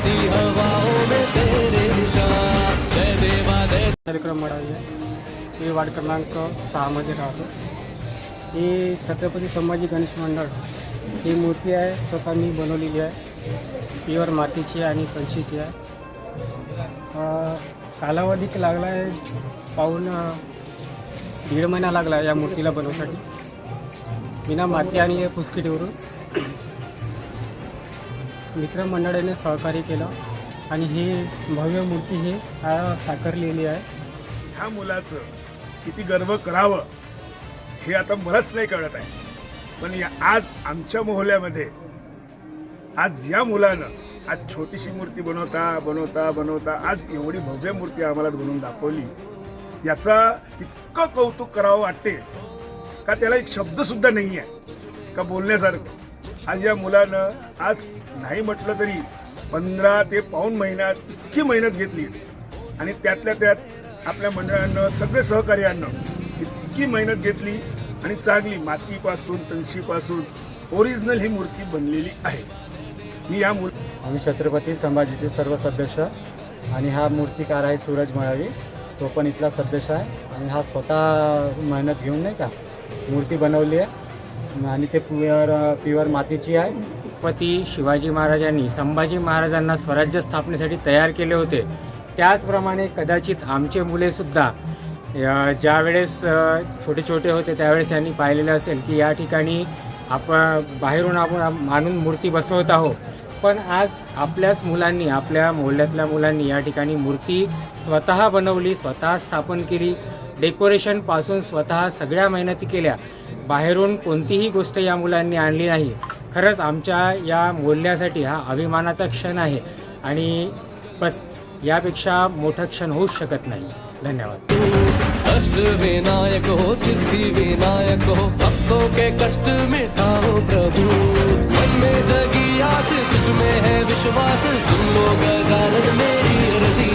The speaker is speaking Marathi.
बहती हवाओं में तेरे जय देवा जय कार्यक्रम मळावी मी वार्ड क्रमांक सहामध्ये राहतो. ही छत्रपती संभाजी गणेश मंडळ. ही मूर्ती आहे स्वतः मी बनवलेली आहे. प्युअर मातीची आणि कंशीची आहे. कालावधी लागला आहे पाहून दीड महिना लागला या मूर्तीला बनवण्यासाठी. विना माती आणि पुस्किटीवरून मित्र मंडळाने सहकार्य केलं आणि ही भव्य मूर्ती ही साकारलेली आहे. ह्या मुलाचं किती गर्व करावं हे आता मलाच नाही कळत आहे. पण या आज आमच्या मोहल्ल्यामध्ये आज या मुलानं आज छोटीशी मूर्ती बनवता बनवता बनवता आज एवढी भव्य मूर्ती आम्हाला बनवून दाखवली. याचा इतकं कौतुक करावं वाटते का त्याला एक शब्दसुद्धा नाही आहे का बोलण्यासारखं. आज या मुलानं आज नाही म्हटलं तरी पंधरा ते पाऊन महिन्यात इतकी मेहनत घेतली. आणि त्यातल्या त्यात आपल्या मंडळानं सगळे सहकार्यानं इतकी मेहनत घेतली आणि चांगली मातीपासून तणशीपासून ओरिजिनल ही मूर्ती बनलेली आहे. मी या मूर्ती आम्ही छत्रपती संभाजीचे सर्व सदस्य आणि हा मूर्तिकार आहे सूरज मळावी. तो पण इथला सदस्य आहे. आणि हा स्वतः मेहनत घेऊन नाही का मूर्ती बनवली आहे. आणि ते प्युअर प्युअर मातीची आहे. छत्रपती शिवाजी महाराजांनी संभाजी महाराजांना स्वराज्य स्थापनेसाठी तयार केले होते. त्याचप्रमाणे कदाचित आमचे मुलेसुद्धा ज्यावेळेस छोटे छोटे होते त्यावेळेस यांनी पाहिलेलं असेल की या ठिकाणी आपण बाहेरून आपण आणून मूर्ती बसवत आहोत. पण आज आपल्याच मुलांनी आपल्या मोहल्ल्यातल्या मुलांनी या ठिकाणी मूर्ती स्वतः बनवली स्वतः स्थापन केली. डेकोरेशनपासून स्वतः सगळ्या मेहनती केल्या. बाहेरून कोणतीही गोष्ट या मुलांनी आणली नाही. खरंच आमच्या या मोहल्ल्यासाठी हा अभिमानाचा क्षण आहे आणि बस यापेक्षा मोठा क्षण होऊच शकत नाही. धन्यवाद. कष्ट विनायक हो सिद्धि विनायक हो भक्तों के कष्ट मिटाओ प्रभु. मन में जगी आस तुझ में है विश्वास सुन लो गजानन मेरी अर्जी